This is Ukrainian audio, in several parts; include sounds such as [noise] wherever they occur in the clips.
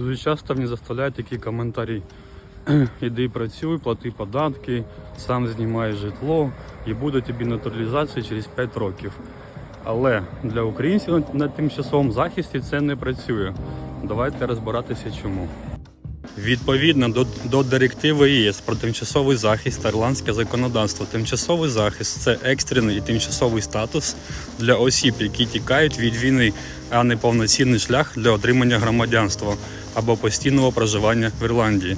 Дуже часто мені заставляють такі коментарі. [clears throat] Іди працюй, плати податки, сам знімай житло і буде тобі натуралізація через 5 років. Але для українців на- тимчасовому захисті це не працює. Давайте розбиратися чому. Відповідно до, до директиви ЄС про тимчасовий захист та ірландське законодавство, тимчасовий захист це екстрений і тимчасовий статус для осіб, які тікають від війни, а не повноцінний шлях для отримання громадянства або постійного проживання в Ірландії.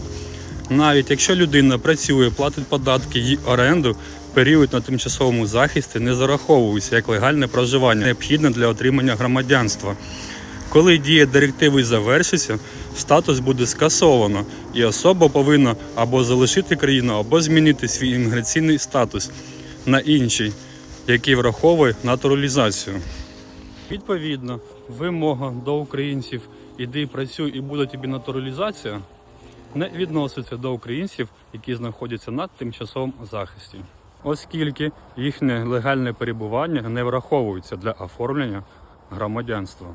Навіть якщо людина працює, платить податки й оренду, період на тимчасовому захисті не зараховується як легальне проживання, необхідне для отримання громадянства. Коли дія директиви завершиться, статус буде скасовано, і особа повинна або залишити країну, або змінити свій імміграційний статус на інший, який враховує натуралізацію. Відповідно, вимога до українців іди працюй і буде тобі натуралізація не відноситься до українців, які знаходяться на тимчасовому захисті, оскільки їхнє легальне перебування не враховується для оформлення громадянства.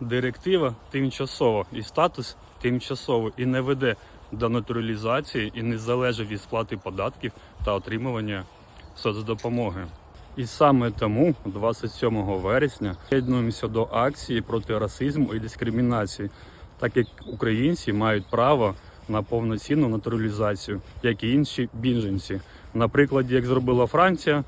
Директива тимчасова і статус тимчасовий і не веде до натуралізації і не залежить від сплати податків та отримування соцдопомоги. І саме тому 27 вересня приєднуємося до акції проти расизму і дискримінації, так як українці мають право на повноцінну натуралізацію, як і інші біженці. На прикладі, як зробила Франція,